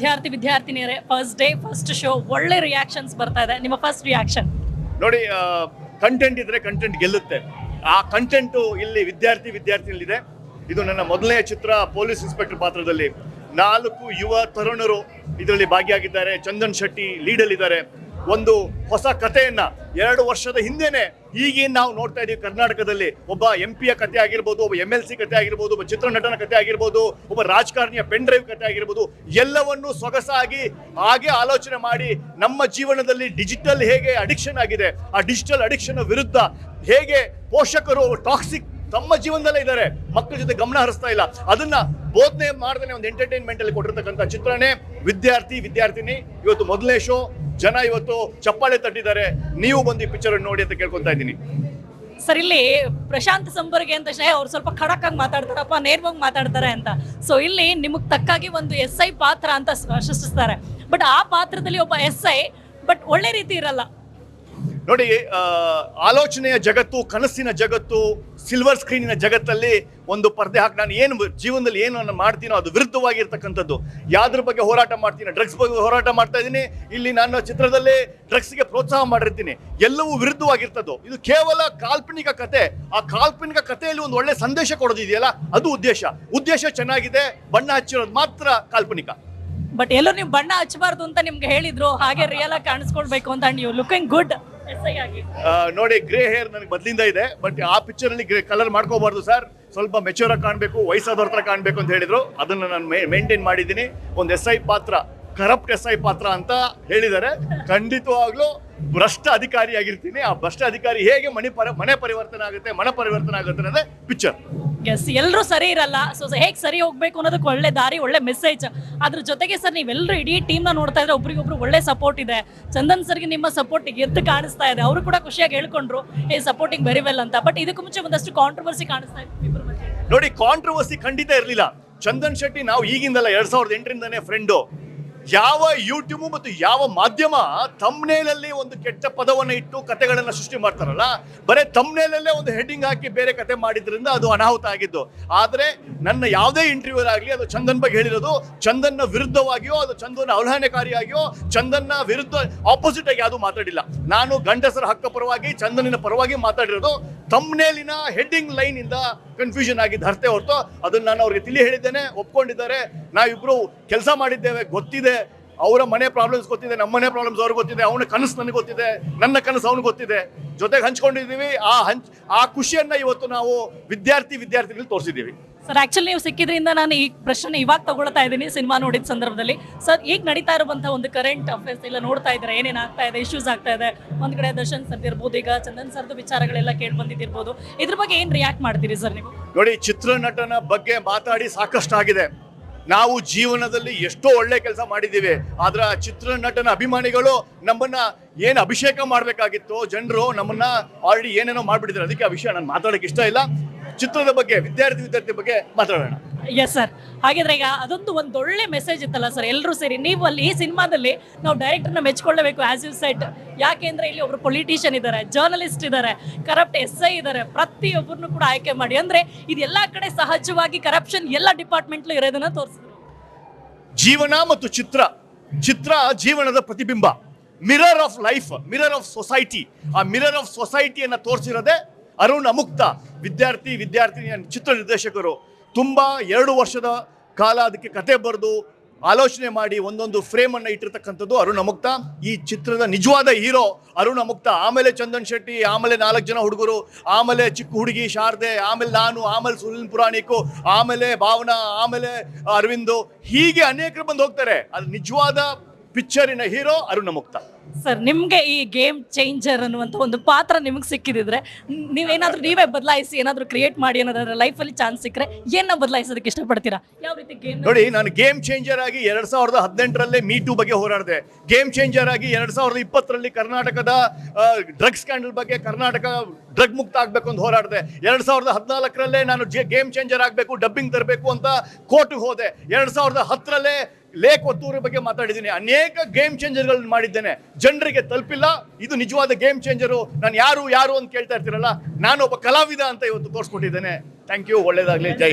ವಿದ್ಯಾರ್ಥಿ ವಿದ್ಯಾರ್ಥಿನಿಯರೇ first day first show ಒಳ್ಳೆ ರಿಯಾಕ್ಷನ್ಸ್ ಬರ್ತಾ ಇದೆ. ನಿಮ್ಮ ಫಸ್ಟ್ ರಿಯಾಕ್ಷನ್ ನೋಡಿ ಕಂಟೆಂಟ್ ಇದ್ರೆ ಕಂಟೆಂಟ್ ಗೆಲ್ಲುತ್ತೆ. ಆ ಕಂಟೆಂಟು ಇಲ್ಲಿ ವಿದ್ಯಾರ್ಥಿ ವಿದ್ಯಾರ್ಥಿನಿಯಲ್ಲಿದೆ ಇದು ನನ್ನ ಮೊದಲನೇ ಚಿತ್ರ ಪೊಲೀಸ್ ಇನ್ಸ್ಪೆಕ್ಟರ್ ಪಾತ್ರದಲ್ಲಿ. ನಾಲ್ಕು ಯುವ ತರುಣರು ಇದರಲ್ಲಿ ಭಾಗಿಯಾಗಿದ್ದಾರೆ. ಚಂದನ್ ಶೆಟ್ಟಿ ಲೀಡಲ್ಲಿದ್ದಾರೆ ಒಂದು ಹೊಸ ಕಥೆಯನ್ನ ಎರಡು ವರ್ಷದ ಹಿಂದೆನೆ ಈಗೇನು ನಾವು ನೋಡ್ತಾ ಇದ್ದೀವಿ ಕರ್ನಾಟಕದಲ್ಲಿ. ಒಬ್ಬ ಎಂ ಪಿಯ ಕಥೆ ಆಗಿರ್ಬೋದು, ಒಬ್ಬ ಎಂ ಎಲ್ ಸಿ ಕಥೆ ಆಗಿರ್ಬೋದು, ಒಬ್ಬ ಚಿತ್ರನಟನ ಕಥೆ ಆಗಿರ್ಬೋದು, ಒಬ್ಬ ರಾಜಕಾರಣಿಯ ಪೆನ್ ಡ್ರೈವ್ ಕಥೆ ಆಗಿರ್ಬೋದು, ಎಲ್ಲವನ್ನು ಸೊಗಸಾಗಿ ಹಾಗೆ ಆಲೋಚನೆ ಮಾಡಿ ನಮ್ಮ ಜೀವನದಲ್ಲಿ ಡಿಜಿಟಲ್ ಹೇಗೆ ಅಡಿಕ್ಷನ್ ಆಗಿದೆ, ಆ ಡಿಜಿಟಲ್ ಅಡಿಕ್ಷನ್ ವಿರುದ್ಧ ಹೇಗೆ ಪೋಷಕರು ಟಾಕ್ಸಿಕ್ ತಮ್ಮ ಜೀವನದಲ್ಲೇ ಇದ್ದಾರೆ, ಮಕ್ಕಳ ಜೊತೆ ಗಮನ ಹರಿಸ್ತಾ ಇಲ್ಲ. ಅದನ್ನ ಬೋಧನೆ ಮಾಡದೇ ಒಂದು ಎಂಟರ್ಟೈನ್ಮೆಂಟ್ ಅಲ್ಲಿ ಕೊಟ್ಟಿರ್ತಕ್ಕಂಥ ಚಿತ್ರನೇ ವಿದ್ಯಾರ್ಥಿ, ವಿದ್ಯಾರ್ಥಿನಿ, ಇವತ್ತು ಮೊದಲನೇ ಶೋ ಜನ ಇವತ್ತು ಚಪ್ಪಾಳೆ ತಟ್ಟಿದ್ದಾರೆ. ನೀವು ಬಂದು ಈ ಪಿಕ್ಚರ್ ನೋಡಿ ಅಂತ ಕೇಳ್ಕೊತಾ ಇದ್ದೀನಿ. ಸರ್, ಇಲ್ಲಿ ಪ್ರಶಾಂತ್ ಸಂಬರ್ಗೆ ಅಂತ ತಕ್ಷಣ ಅವ್ರು ಸ್ವಲ್ಪ ಖಡಕ್ ಆಗಿ ಮಾತಾಡ್ತಾರಪ್ಪ, ನೇರವಾಗಿ ಮಾತಾಡ್ತಾರೆ ಅಂತ. ಸೊ ಇಲ್ಲಿ ನಿಮಗೆ ತಕ್ಕಾಗಿ ಒಂದು ಎಸ್ ಐ ಪಾತ್ರ ಅಂತ ಸೃಷ್ಟಿಸ್ತಾರೆ ಬಟ್ ಆ ಪಾತ್ರದಲ್ಲಿ ಒಬ್ಬ ಎಸ್ ಐ ಬಟ್ ಒಳ್ಳೆ ರೀತಿ ಇರಲ್ಲ. ನೋಡಿ ಆಲೋಚನೆಯ ಜಗತ್ತು, ಕನಸಿನ ಜಗತ್ತು ಸಿಲ್ವರ್ ಸ್ಕ್ರೀನಿನ ಜಗತ್ತಲ್ಲಿ ಒಂದು ಪರ್ದೆ ಹಾಕಿ, ನಾನು ಏನು ಜೀವನದಲ್ಲಿ ಏನು ನಾನು ಮಾಡ್ತೀನೋ ಅದು ವಿರುದ್ಧವಾಗಿರ್ತಕ್ಕಂಥದ್ದು. ಯಾವ್ದ್ರ ಬಗ್ಗೆ ಹೋರಾಟ ಮಾಡ್ತೀನಿ ಡ್ರಗ್ಸ್ ಬಗ್ಗೆ ಹೋರಾಟ ಮಾಡ್ತಾ ಇದ್ದೀನಿ, ಇಲ್ಲಿ ನಾನು ಚಿತ್ರದಲ್ಲಿ ಡ್ರಗ್ಸ್ಗೆ ಪ್ರೋತ್ಸಾಹ ಮಾಡಿರ್ತೀನಿ. ಎಲ್ಲವೂ ವಿರುದ್ಧವಾಗಿರ್ತದ್ದು. ಇದು ಕೇವಲ ಕಾಲ್ಪನಿಕ ಕತೆ. ಆ ಕಾಲ್ಪನಿಕ ಕಥೆಯಲ್ಲಿ ಒಂದು ಒಳ್ಳೆ ಸಂದೇಶ ಕೊಡೋದಿದೆಯಲ್ಲ, ಅದು ಉದ್ದೇಶ. ಉದ್ದೇಶ ಚೆನ್ನಾಗಿದೆ, ಬಣ್ಣ ಹಚ್ಚಿರೋದು ಮಾತ್ರ ಕಾಲ್ಪನಿಕ. ಬಟ್ ಎಲ್ಲರೂ ನೀವು ಬಣ್ಣ ಹಚ್ಚಬಾರ್ದು ಅಂತ ನಿಮ್ಗೆ ಹೇಳಿದ್ರು, ಹಾಗೆ ರಿಯಲ್ ಆಗಿ ಕಾಣಿಸ್ಕೊಳ್ಬೇಕು ಅಂತ ನೀವು ಲುಕಿಂಗ್ ಗುಡ್ ನೋಡಿ ಗ್ರೇ ಹೇರ್ ನನಗೆ ಬದಲಿಂದ ಇದೆ ಬಟ್ ಆ ಪಿಕ್ಚರ್ ಅಲ್ಲಿ ಗ್ರೇ ಕಲರ್ ಮಾಡ್ಕೋಬಾರ್ದು ಸರ್ ಸ್ವಲ್ಪ ಮೆಚೂರ್ ಆಗಿ ಕಾಣಬೇಕು, ವಯಸ್ಸಾದವ್ರ ಹತ್ರ ಕಾಣಬೇಕು ಅಂತ ಹೇಳಿದ್ರು. ಅದನ್ನ ನಾನು ಮೇಂಟೈನ್ ಮಾಡಿದ್ದೀನಿ ಒಂದು ಎಸ್ ಐ ಪಾತ್ರ ಕರಪ್ಟ್ ಎಸ್ ಐ ಪಾತ್ರ ಅಂತ ಹೇಳಿದ್ದಾರೆ. ಖಂಡಿತವಾಗ್ಲೂ ಭ್ರಷ್ಟ ಅಧಿಕಾರಿ ಆಗಿರ್ತೀನಿ. ಆ ಭ್ರಷ್ಟ ಅಧಿಕಾರಿ ಹೇಗೆ ಮನೆ ಪರ ಮನೆ ಪರಿವರ್ತನೆ ಆಗುತ್ತೆ ಮನ ಪರಿವರ್ತನೆ ಆಗುತ್ತೆ ಅನ್ನೋದೇ ಪಿಕ್ಚರ್ ಎಸ್ ಎಲ್ಲರೂ ಸರಿ ಇರಲ್ಲ. ಸೊ ಹೇಗೆ ಸರಿ ಹೋಗ್ಬೇಕು ಅನ್ನೋದಕ್ಕೆ ಒಳ್ಳೆ ದಾರಿ ಒಳ್ಳೆ ಮೆಸೇಜ್ ಅದ್ರ ಜೊತೆಗೆ ಸರ್ ನೀವೆಲ್ಲರೂ ಇಡೀ ಟೀಮ್ನ ನೋಡ್ತಾ ಇದ್ರೆ ಒಬ್ರಿಗೊಬ್ರು ಒಳ್ಳೆ ಸಪೋರ್ಟ್ ಇದೆ. ಚಂದನ್ ಸರ್ಗೆ ನಿಮ್ಮ ಸಪೋರ್ಟ್ ಎದ್ದು ಕಾಣಿಸ್ತಾ ಇದೆ. ಅವರು ಕೂಡ ಖುಷಿಯಾಗಿ ಹೇಳ್ಕೊಂಡ್ರು ಏ ಸಪೋರ್ಟಿಂಗ್ ವೆರಿ ವೆಲ್ ಅಂತ. ಬಟ್ ಇದಕ್ಕೂ ಮುಂಚೆ ಒಂದಷ್ಟು ಕಾಂಟ್ರವರ್ಸಿ ಕಾಣಿಸ್ತಾ ಇತ್ತು ನೋಡಿ ಕಾಂಟ್ರವರ್ಸಿ ಖಂಡಿತ ಇರಲಿಲ್ಲ. ಚಂದನ್ ಶೆಟ್ಟಿ ನಾವು ಈಗಿಂದಲ್ಲ ಎರಡ್ ಸಾವಿರದ ಎಂಟರಿಂದನೇ ಫ್ರೆಂಡು ಯಾವ ಯೂಟ್ಯೂಬ್ ಮತ್ತು ಯಾವ ಮಾಧ್ಯಮ ತಮ್ನೇಲಲ್ಲಿ ಒಂದು ಕೆಟ್ಟ ಪದವನ್ನು ಇಟ್ಟು ಕತೆಗಳನ್ನು ಸೃಷ್ಟಿ ಮಾಡ್ತಾರಲ್ಲ, ಬರೇ ತಮ್ನೇಲಲ್ಲೇ ಒಂದು ಹೆಡ್ಡಿಂಗ್ ಹಾಕಿ ಬೇರೆ ಕತೆ ಮಾಡಿದ್ರಿಂದ ಅದು ಅನಾಹುತ ಆಗಿದ್ದು. ಆದರೆ ನನ್ನ ಯಾವುದೇ ಇಂಟರ್ವ್ಯೂ ಆಗಲಿ, ಅದು ಚಂದನ್ ಬಗ್ಗೆ ಹೇಳಿರೋದು, ಚಂದನ್ನ ವಿರುದ್ಧವಾಗಿಯೋ, ಅದು ಚಂದನ ಅವಹೇಳನಕಾರಿಯಾಗಿಯೋ, ಚಂದನ್ನ ವಿರುದ್ಧ ಆಪೋಸಿಟ್ ಆಗಿ ಯಾವುದು ಮಾತಾಡಿಲ್ಲ. ನಾನು ಗಂಡಸರ ಹಕ್ಕ ಪರವಾಗಿ, ಚಂದನಿನ ಪರವಾಗಿ ಮಾತಾಡಿರೋದು ತಮ್ನೇಲಿನ ಹೆಡ್ಡಿಂಗ್ ಲೈನ್ ಇಂದ ಕನ್ಫ್ಯೂಷನ್ ಆಗಿದ್ದು ಅರ್ಥ ಹೊರತು ಅದನ್ನ ನಾನು ಅವ್ರಿಗೆ ತಿಳಿ ಹೇಳಿದ್ದೇನೆ, ಒಪ್ಕೊಂಡಿದ್ದಾರೆ. ನಾವಿಬ್ರು ಕೆಲಸ ಮಾಡಿದ್ದೇವೆ, ಗೊತ್ತಿದೆ. ಅವರ ಮನೆ ಪ್ರಾಬ್ಲಮ್ಸ್ ಗೊತ್ತಿದೆ ನಮ್ಮ ಮನೆ ಪ್ರಾಬ್ಲಮ್ಸ್ ಅವ್ರಿಗೆ ಗೊತ್ತಿದೆ ಅವನ ಕನಸು ನನಗೆ ಗೊತ್ತಿದೆ ನನ್ನ ಕನಸು ಅವ್ನಿಗೆ ಗೊತ್ತಿದೆ. ಜೊತೆಗೆ ಹಂಚ್ಕೊಂಡಿದ್ದೀವಿ. ಆ ಹಂಚ್ ಆ ಖುಷಿಯನ್ನ ಇವತ್ತು ನಾವು ವಿದ್ಯಾರ್ಥಿ ವಿದ್ಯಾರ್ಥಿಗಳು ತೋರಿಸಿದ್ದೀವಿ. ಸರ್ ಆಕ್ಚುಲಿ ನೀವು ಸಿಕ್ಕಿದ್ರಿಂದ ನಾನು ಈ ಪ್ರಶ್ನೆ ಇವಾಗ ತಗೊಳ್ತಾ ಇದ್ದೀನಿ ಸಿನಿಮಾ ನೋಡಿದ ಸಂದರ್ಭದಲ್ಲಿ. ಸರ್ ಈಗ ನಡೀತಾ ಇರುವಂತಹ ಒಂದು ಕರೆಂಟ್ ಅಫೇರ್ಸ್ ಎಲ್ಲ ನೋಡ್ತಾ ಇದ್ದಾರೆ? ಏನೇನು ಆಗ್ತಾ ಇದೆ? ಇಶ್ಯೂಸ್ ಆಗ್ತಾ ಇದೆ. ಒಂದ್ ಕಡೆ ದರ್ಶನ್ ಸರ್ ಇರ್ಬೋದು ಈಗ ಚಂದನ್ ಸರ್ದು ವಿಚಾರಗಳೆಲ್ಲ ಕೇಳಿ ಬಂದಿದ್ದಿರ್ಬೋದು. ಇದ್ರ ಬಗ್ಗೆ ಏನು ರಿಯಾಕ್ಟ್ ಮಾಡ್ತೀರಿ ಸರ್ ನೀವು? ನೋಡಿ ಚಿತ್ರನಟನ ಬಗ್ಗೆ ಮಾತಾಡಿ ಸಾಕಷ್ಟು ಆಗಿದೆ ನಾವು ಜೀವನದಲ್ಲಿ ಎಷ್ಟೋ ಒಳ್ಳೆ ಕೆಲಸ ಮಾಡಿದ್ದೀವಿ, ಆದ್ರೆ ಆ ಚಿತ್ರನಟನ ಅಭಿಮಾನಿಗಳು ನಮ್ಮನ್ನ ಏನು ಅಭಿಷೇಕ ಮಾಡಬೇಕಾಗಿತ್ತು, ಜನರು ನಮ್ಮನ್ನ ಆಲ್ರೆಡಿ ಏನೇನೋ ಮಾಡ್ಬಿಟ್ಟಿದ್ದಾರೆ. ಅದಕ್ಕೆ ಆ ವಿಷಯ ನಾನು ಮಾತಾಡೋಕೆ ಇಷ್ಟ ಇಲ್ಲ. ಚಿತ್ರದ ಬಗ್ಗೆ, ವಿದ್ಯಾರ್ಥಿ ವಿದ್ಯಾರ್ಥಿ ಬಗ್ಗೆ ಮಾತಾಡೋಣ. ಎಸ್ ಸರ್ ಹಾಗಿದ್ರೆ ಈಗ ಅದೊಂದು ಒಂದು ಒಳ್ಳೆ ಮೆಸೇಜ್ ಇತ್ತಲ್ಲ ಸರ್ ಎಲ್ಲರೂ ಸೇರಿ ನೀವು ಅಲ್ಲಿ ಈ ಸಿನಿಮಾದಲ್ಲಿ ನಾವು ಡೈರೆಕ್ಟರ್ನ ಮೆಚ್ಕೊಳ್ಳಬೇಕು ಆಸ್ ಯು ಸೆಟ್ ಯಾಕೆಂದ್ರೆ ಇಲ್ಲಿ ಒಬ್ರು ಪೊಲಿಟಿಷಿಯನ್ ಇದ್ದಾರೆ ಜರ್ನಲಿಸ್ಟ್ ಇದ್ದಾರೆ ಕರಪ್ಟ್ ಎಸ್ ಐ ಇದ್ದಾರೆ ಪ್ರತಿಯೊಬ್ಬರನ್ನು ಕೂಡ ಆಯ್ಕೆ ಮಾಡಿ. ಅಂದ್ರೆ ಇದೆಲ್ಲ ಕಡೆ ಸಹಜವಾಗಿ ಕರಪ್ಷನ್ ಎಲ್ಲ ಡಿಪಾರ್ಟ್ಮೆಂಟ್ಲು ಇರೋದನ್ನ ತೋರಿಸಿದ್ರು. ಜೀವನ ಮತ್ತು ಚಿತ್ರ. ಚಿತ್ರ ಜೀವನದ ಪ್ರತಿಬಿಂಬ. Mirror of life mirror of society ಆ ಮಿರರ್ ಆಫ್ ಸೊಸೈಟಿಯನ್ನ ತೋರಿಸಿರೋದೇ ಅರುಣ್ ಅಮುಕ್ತ. ವಿದ್ಯಾರ್ಥಿ, ವಿದ್ಯಾರ್ಥಿನಿಯ ಚಿತ್ರ ನಿರ್ದೇಶಕರು ತುಂಬಾ ಎರಡು ವರ್ಷದ ಕಾಲ ಅದಕ್ಕೆ ಕತೆ ಬರೆದು ಆಲೋಚನೆ ಮಾಡಿ ಒಂದೊಂದು ಫ್ರೇಮ್ ಅನ್ನ ಇಟ್ಟಿರ್ತಕ್ಕಂಥದ್ದು ಅರುಣ ಮುಕ್ತ. ಈ ಚಿತ್ರದ ನಿಜವಾದ ಹೀರೋ ಅರುಣ ಮುಕ್ತ. ಆಮೇಲೆ ಚಂದನ್ ಶೆಟ್ಟಿ, ಆಮೇಲೆ ನಾಲ್ಕು ಜನ ಹುಡುಗರು, ಆಮೇಲೆ ಚಿಕ್ಕ ಹುಡುಗಿ ಶಾರದೆ, ಆಮೇಲೆ ನಾನು, ಆಮೇಲೆ ಸುನಿಲ್ ಪುರಾಣಿಕು, ಆಮೇಲೆ ಭಾವನಾ, ಆಮೇಲೆ ಅರವಿಂದು. ಹೀಗೆ ಅನೇಕರು ಬಂದು ಹೋಗ್ತಾರೆ. ಅದು ನಿಜವಾದ ಪಿಕ್ಚರಿನ ಹೀರೋ ಅರುಣ ಮುಕ್ತ. ಸರ್ ನಿಮಗೆ ಈ ಗೇಮ್ ಚೇಂಜರ್ ಅನ್ನುವಂತ ಒಂದು ಪಾತ್ರ ನಿಮಗೆ ಸಿಕ್ಕಿದ್ರೆ ನೀವೇನಾದ್ರೂ ನೀವೇ ಬದಲಾಯಿಸಿ ಏನಾದರೂ ಕ್ರಿಯೇಟ್ ಮಾಡಿ ಅನ್ನೋದಾದ್ರೆ ಲೈಫಲ್ಲಿ ಚಾನ್ಸ್ ಸಿಕ್ಕರೆ ಏನ ಬದಲಾಯಿಸೋದಕ್ಕೆ ಇಷ್ಟಪಡ್ತೀರಾ? ಯಾವ ರೀತಿ ಗೇಮ್ ನೋಡಿ ನಾನು ಗೇಮ್ ಚೇಂಜರ್ ಆಗಿ ಎರಡ್ ಸಾವಿರದ ಹದಿನೆಂಟರಲ್ಲೇ ಮೀ ಟೂ ಬಗ್ಗೆ ಹೋರಾಡಿದೆ. ಗೇಮ್ ಚೇಂಜರ್ ಆಗಿ ಎರಡ್ ಸಾವಿರದ ಇಪ್ಪತ್ತರಲ್ಲಿ ಕರ್ನಾಟಕದ ಡ್ರಗ್ ಸ್ಕ್ಯಾಂಡಲ್ ಬಗ್ಗೆ ಕರ್ನಾಟಕ ಡ್ರಗ್ ಮುಕ್ತ ಆಗ್ಬೇಕು ಅಂತ ಹೋರಾಡಿದೆ. ಎರಡ್ ಸಾವಿರದ ಹದಿನಾಲ್ಕರಲ್ಲೇ ನಾನು ಗೇಮ್ ಚೇಂಜರ್ ಆಗಬೇಕು ಡಬ್ಬಿಂಗ್ ತರಬೇಕು ಅಂತ ಕೋರ್ಟ್ಗೆ ಹೋದೆ. ಎರಡ್ ಸಾವಿರದ ಹತ್ತರಲ್ಲೇ ಲೇಕ್ ಒತ್ತೂರು ಬಗ್ಗೆ ಮಾತಾಡಿದ್ದೀನಿ. ಅನೇಕ ಗೇಮ್ ಚೇಂಜರ್ಗಳನ್ನ ಮಾಡಿದ್ದೇನೆ. ಜನರಿಗೆ ತಲುಪಿಲ್ಲ. ಇದು ನಿಜವಾದ ಗೇಮ್ ಚೇಂಜರು ನಾನು ಯಾರು ಯಾರು ಅಂತ ಕೇಳ್ತಾ ಇರ್ತೀರಲ್ಲ ನಾನು ಒಬ್ಬ ಕಲಾವಿದ ಅಂತ ಇವತ್ತು ತೋರಿಸ್ಕೊಟ್ಟಿದ್ದೇನೆ. ಥ್ಯಾಂಕ್ ಯು ಒಳ್ಳೇದಾಗ್ಲಿ. ಜೈ